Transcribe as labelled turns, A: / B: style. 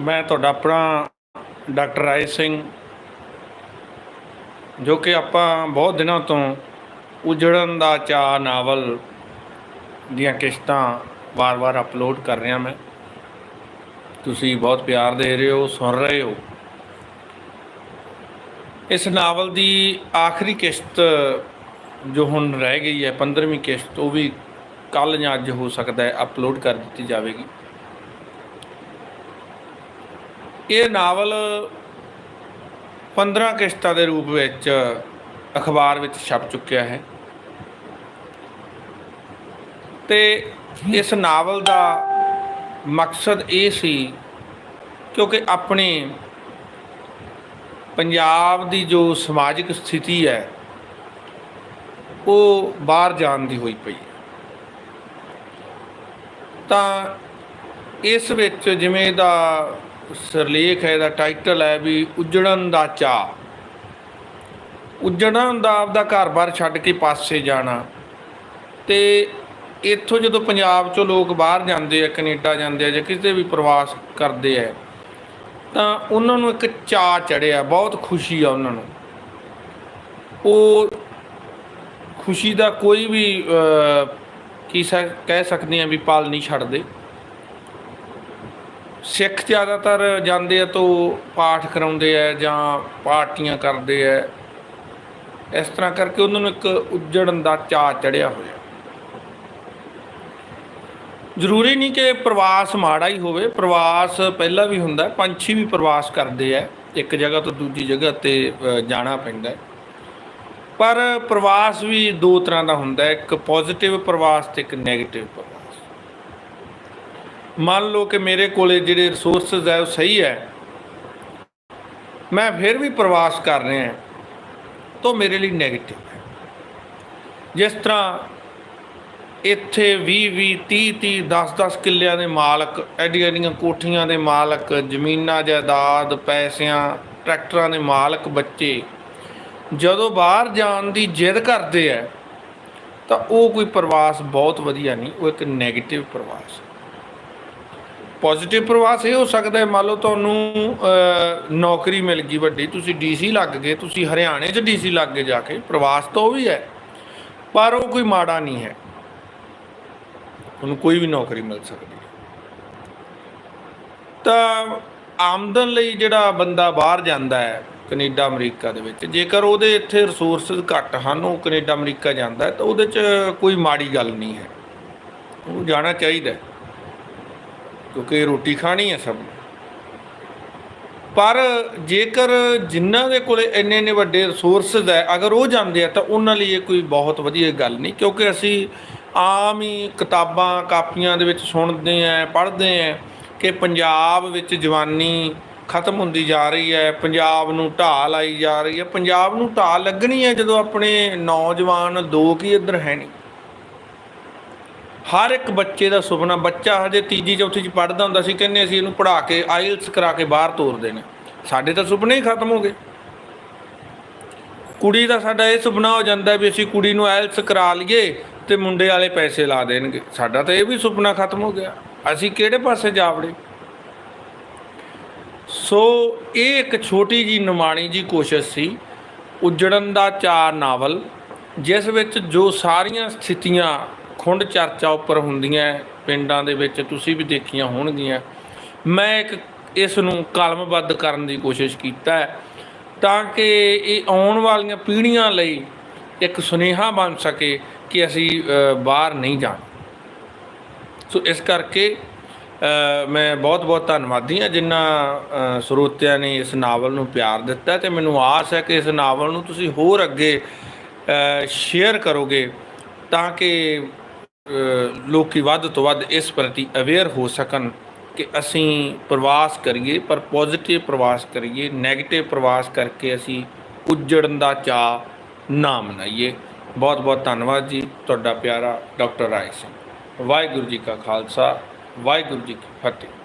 A: ਮੈਂ ਤੁਹਾਡਾ ਆਪਣਾ ਡਾਕਟਰ ਰਾਏ ਸਿੰਘ, ਜੋ ਕਿ ਆਪਾਂ ਬਹੁਤ ਦਿਨਾਂ ਤੋਂ ਉਜੜਨ ਦਾ ਚਾ ਨਾਵਲ ਦੀਆਂ ਕਿਸ਼ਤਾਂ ਵਾਰ-ਵਾਰ ਅਪਲੋਡ ਕਰ ਰਿਹਾ ਮੈਂ। ਤੁਸੀਂ ਬਹੁਤ ਪਿਆਰ ਦੇ ਰਹੇ ਹੋ, ਸੁਣ ਰਹੇ ਹੋ। ਇਸ ਨਾਵਲ ਦੀ ਆਖਰੀ ਕਿਸ਼ਤ ਜੋ ਹੁਣ ਰਹਿ ਗਈ ਹੈ 15ਵੀਂ ਕਿਸ਼ਤ, ਉਹ ਵੀ ਕੱਲ ਜਾਂ ਅੱਜ ਹੋ ਸਕਦਾ ਹੈ ਅਪਲੋਡ ਕਰ ਦਿੱਤੀ ਜਾਵੇਗੀ। ਇਹ ਨਾਵਲ 15 ਕਿਸ਼ਤਾਂ ਦੇ ਰੂਪ ਵਿੱਚ ਅਖਬਾਰ ਵਿੱਚ ਛਪ ਚੁੱਕਿਆ ਹੈ। ਤੇ ਇਸ ਨਾਵਲ ਦਾ ਮਕਸਦ ਇਹ ਸੀ ਕਿਉਂਕਿ ਆਪਣੇ ਪੰਜਾਬ ਦੀ ਜੋ ਸਮਾਜਿਕ ਸਥਿਤੀ ਹੈ, ਉਹ ਬਾਹਰ ਜਾਣ ਦੀ ਹੋਈ ਪਈ ਤਾਂ ਇਸ ਵਿੱਚ ਜਿਵੇਂ ਦਾ ਸਿਰਲੇਖ ਹੈ, ਇਹਦਾ ਟਾਈਟਲ ਹੈ ਵੀ ਉਜੜਨ ਦਾ ਚਾ ਉਜੜਨ ਦਾ ਆਪਦਾ ਘਰ-ਬਾਰ ਛੱਡ ਕੇ ਪਾਸੇ ਜਾਣਾ। ਤੇ ਇੱਥੋਂ ਜਦੋਂ ਪੰਜਾਬ ਚੋਂ ਲੋਕ ਬਾਹਰ ਜਾਂਦੇ ਆ, ਕੈਨੇਡਾ ਜਾਂਦੇ ਆ ਜਾਂ ਕਿਤੇ ਵੀ ਪ੍ਰਵਾਸ ਕਰਦੇ ਆ, ਤਾਂ ਉਹਨਾਂ ਨੂੰ ਇੱਕ ਚਾ ਚੜਿਆ ਬਹੁਤ ਖੁਸ਼ੀ ਆ ਉਹਨਾਂ ਨੂੰ। ਉਹ ਖੁਸ਼ੀ ਦਾ ਕੋਈ ਵੀ ਕੀ ਸਕ- ਕਹਿ ਸਕਦੇ ਆ ਵੀ ਪਲ ਨਹੀਂ ਛੱਡਦੇ। ਸਿੱਖ ਜ਼ਿਆਦਾਤਰ ਜਾਂਦੇ ਆ ਤੋਂ ਪਾਠ ਕਰਾਉਂਦੇ ਆ ਜਾਂ ਪਾਰਟੀਆਂ ਕਰਦੇ ਆ। ਇਸ ਤਰ੍ਹਾਂ ਕਰਕੇ ਉਹਨਾਂ ਨੂੰ ਇੱਕ ਉੱਜੜਨ ਦਾ ਚਾਅ ਚੜਿਆ ਹੋਇਆ। ਜ਼ਰੂਰੀ ਨਹੀਂ ਕਿ ਪ੍ਰਵਾਸ ਮਾੜਾ ਹੀ ਹੋਵੇ, ਪ੍ਰਵਾਸ ਪਹਿਲਾਂ ਵੀ ਹੁੰਦਾ, ਪੰਛੀ ਵੀ ਪ੍ਰਵਾਸ ਕਰਦੇ ਆ। ਇੱਕ ਜਗ੍ਹਾ ਤੋਂ ਦੂਜੀ ਜਗ੍ਹਾ ਤੇ ਜਾਣਾ ਪੈਂਦਾ। ਪਰ ਪ੍ਰਵਾਸ ਵੀ ਦੋ ਤਰ੍ਹਾਂ ਦਾ ਹੁੰਦਾ, ਇੱਕ ਪੋਜ਼ਿਟਿਵ ਪ੍ਰਵਾਸ ਤੇ ਇੱਕ ਨੈਗੇਟਿਵ ਪ੍ਰਵਾਸ। ਮੰਨ ਲਓ ਕਿ ਮੇਰੇ ਕੋਲੇ ਜਿਹੜੇ ਰਿਸੋਰਸਸ ਹੈ, ਉਹ ਸਹੀ ਹੈ। ਮੈਂ ਫਿਰ ਵੀ ਪ੍ਰਵਾਸ ਕਰ ਰਿਹਾ ਹਾਂ, ਤਾਂ ਮੇਰੇ ਲਈ 네ਗੇਟਿਵ ਹੈ। ਜਿਸ ਤਰ੍ਹਾਂ ਇੱਥੇ 20 20 30 30 10 10 ਕਿੱਲਿਆਂ ਦੇ ਮਾਲਕ, ਐਡੀਆਂ ਐਡੀਆਂ ਕੋਠੀਆਂ ਦੇ ਮਾਲਕ, ਜ਼ਮੀਨਾਂ, ਜਾਇਦਾਦ, ਪੈਸਿਆਂ, ਟਰੈਕਟਰਾਂ ਦੇ ਮਾਲਕ ਬੱਚੇ, ਜਦੋਂ ਬਾਹਰ ਜਾਣ ਦੀ ਜਿੱਦ ਕਰਦੇ ਆ, ਤਾਂ ਉਹ ਕੋਈ ਪ੍ਰਵਾਸ ਬਹੁਤ ਵਧੀਆ ਨਹੀਂ, ਉਹ ਇੱਕ 네ਗੇਟਿਵ ਪ੍ਰਵਾਸ ਪੋਜ਼ਿਟਿਵ ਪ੍ਰਵਾਸ ਇਹ ਹੋ ਸਕਦਾ ਹੈ। ਮੰਨ ਲਓ ਤੁਹਾਨੂੰ ਨੌਕਰੀ ਮਿਲ ਗਈ ਵੱਡੀ, ਤੁਸੀਂ ਡੀਸੀ ਲੱਗ ਗਏ, ਤੁਸੀਂ ਹਰਿਆਣੇ 'ਚ ਡੀਸੀ ਲੱਗ ਗਏ ਜਾ ਕੇ, ਪ੍ਰਵਾਸ ਤਾਂ ਉਹ ਵੀ ਹੈ, ਪਰ ਉਹ ਕੋਈ ਮਾੜਾ ਨਹੀਂ ਹੈ। ਤੁਹਾਨੂੰ ਕੋਈ ਵੀ ਨੌਕਰੀ ਮਿਲ ਸਕਦੀ ਹੈ। ਤਾਂ ਆਮਦਨ ਲਈ ਜਿਹੜਾ ਬੰਦਾ ਬਾਹਰ ਜਾਂਦਾ ਹੈ, ਕੈਨੇਡਾ, ਅਮਰੀਕਾ ਦੇ ਵਿੱਚ, ਜੇਕਰ ਉਹਦੇ ਇੱਥੇ ਰਿਸੋਰਸਸ ਘੱਟ ਹਨ, ਉਹ ਕੈਨੇਡਾ, ਅਮਰੀਕਾ ਜਾਂਦਾ ਤਾਂ ਉਹਦੇ 'ਚ ਕੋਈ ਮਾੜੀ ਗੱਲ ਨਹੀਂ ਹੈ। ਉਹਨੂੰ ਜਾਣਾ ਚਾਹੀਦਾ ਕਿਉਂਕਿ ਰੋਟੀ ਖਾਣੀ ਹੈ ਸਭ ਨੇ। ਪਰ ਜੇਕਰ ਜਿਨ੍ਹਾਂ ਦੇ ਕੋਲੇ ਇੰਨੇ ਇੰਨੇ ਵੱਡੇ ਰਿਸੋਰਸਸ ਹੈ, ਅਗਰ ਉਹ ਜਾਂਦੇ ਆ, ਤਾਂ ਉਹਨਾਂ ਲਈ ਇਹ ਕੋਈ ਬਹੁਤ ਵਧੀਆ ਗੱਲ ਨਹੀਂ। ਕਿਉਂਕਿ ਅਸੀਂ ਆਮ ਹੀ ਕਿਤਾਬਾਂ, ਕਾਪੀਆਂ ਦੇ ਵਿੱਚ ਸੁਣਦੇ ਆ, ਪੜ੍ਹਦੇ ਆ ਕਿ ਪੰਜਾਬ ਵਿੱਚ ਜਵਾਨੀ ਖਤਮ ਹੁੰਦੀ ਜਾ ਰਹੀ ਹੈ, ਪੰਜਾਬ ਨੂੰ ਢਾਹ ਲਾਈ ਜਾ ਰਹੀ ਹੈ। ਪੰਜਾਬ ਨੂੰ ਢਾਹ ਲੱਗਣੀ ਹੈ ਜਦੋਂ ਆਪਣੇ ਨੌਜਵਾਨ ਦੋ ਹੀ ਇੱਧਰ ਹੈ ਨਹੀਂ। ਹਰ ਇੱਕ ਬੱਚੇ ਦਾ ਸੁਪਨਾ, ਬੱਚਾ ਹਜੇ ਤੀਜੀ, ਚੌਥੀ ਚ ਪੜ੍ਹਦਾ ਹੁੰਦਾ ਸੀ, ਕਹਿੰਦੇ ਅਸੀਂ ਇਹਨੂੰ ਪੜ੍ਹਾ ਕੇ ਆਇਲਸ ਕਰਾ ਕੇ ਬਾਹਰ ਤੋਰਦੇ ਨੇ ਸਾਡੇ ਤਾਂ ਸੁਪਨੇ ਹੀ ਖਤਮ ਹੋ ਗਏ। ਕੁੜੀ ਦਾ ਸਾਡਾ ਇਹ ਸੁਪਨਾ ਹੋ ਜਾਂਦਾ ਵੀ ਅਸੀਂ ਕੁੜੀ ਨੂੰ ਆਇਲਸ ਕਰਾ ਲਈਏ ਤੇ ਮੁੰਡੇ ਵਾਲੇ ਪੈਸੇ ਲਾ ਦੇਣਗੇ। ਸਾਡਾ ਤਾਂ ਇਹ ਵੀ ਸੁਪਨਾ ਖਤਮ ਹੋ ਗਿਆ। ਅਸੀਂ ਕਿਹੜੇ ਪਾਸੇ ਜਾ ਵੜੇ? ਸੋ ਇਹ ਇੱਕ ਛੋਟੀ ਜੀ ਨਿਮਾਣੀ ਜੀ ਕੋਸ਼ਿਸ਼ ਸੀ, ਉਜੜਨ ਦਾ ਚਾਰ ਨਾਵਲ, ਜਿਸ ਵਿੱਚ ਜੋ ਸਾਰੀਆਂ ਸਥਿਤੀਆਂ ਖੁੰਡ ਚਰਚਾ ਉੱਪਰ ਹੁੰਦੀਆਂ ਪਿੰਡਾਂ ਦੇ ਵਿੱਚ ਤੁਸੀਂ ਵੀ ਦੇਖੀਆਂ ਹੋਣਗੀਆਂ। ਮੈਂ ਇੱਕ ਇਸ ਨੂੰ ਕਲਮਬੱਧ ਕਰਨ ਦੀ ਕੋਸ਼ਿਸ਼ ਕੀਤਾ ਤਾਂ ਕਿ ਇਹ ਆਉਣ ਵਾਲੀਆਂ ਪੀੜ੍ਹੀਆਂ ਲਈ ਇੱਕ ਸੁਨੇਹਾ ਬਣ ਸਕੇ ਕਿ ਅਸੀਂ ਬਾਹਰ ਨਹੀਂ ਜਾਣਾ। ਸੋ ਇਸ ਕਰਕੇ ਮੈਂ ਬਹੁਤ ਬਹੁਤ ਧੰਨਵਾਦੀ ਹਾਂ ਜਿਨ੍ਹਾਂ ਸਰੋਤਿਆਂ ਨੇ ਇਸ ਨਾਵਲ ਨੂੰ ਪਿਆਰ ਦਿੱਤਾ ਤੇ ਮੈਨੂੰ ਆਸ ਹੈ ਕਿ ਇਸ ਨਾਵਲ ਨੂੰ ਤੁਸੀਂ ਹੋਰ ਅੱਗੇ ਸ਼ੇਅਰ ਕਰੋਗੇ ਤਾਂ ਕਿ ਲੋਕੀ ਵੱਧ ਤੋਂ ਵੱਧ ਇਸ ਪ੍ਰਤੀ ਅਵੇਅਰ ਹੋ ਸਕਣ ਕਿ ਅਸੀਂ ਪ੍ਰਵਾਸ ਕਰੀਏ, ਪਰ ਪੋਜ਼ਿਟਿਵ ਪ੍ਰਵਾਸ ਕਰੀਏ 네ਗੇਟਿਵ ਪ੍ਰਵਾਸ ਕਰਕੇ ਅਸੀਂ ਉੱਜੜਨ ਦਾ ਚਾਅ ਨਾ ਮਨਾਈਏ। ਬਹੁਤ ਬਹੁਤ ਧੰਨਵਾਦ ਜੀ, ਤੁਹਾਡਾ ਪਿਆਰਾ ਡਾਕਟਰ ਰਾਏ ਸਿੰਘ। ਵਾਹਿਗੁਰੂ ਜੀ ਕਾ ਖਾਲਸਾ, ਵਾਹਿਗੁਰੂ ਜੀ ਕੀ ਫਤਿਹ।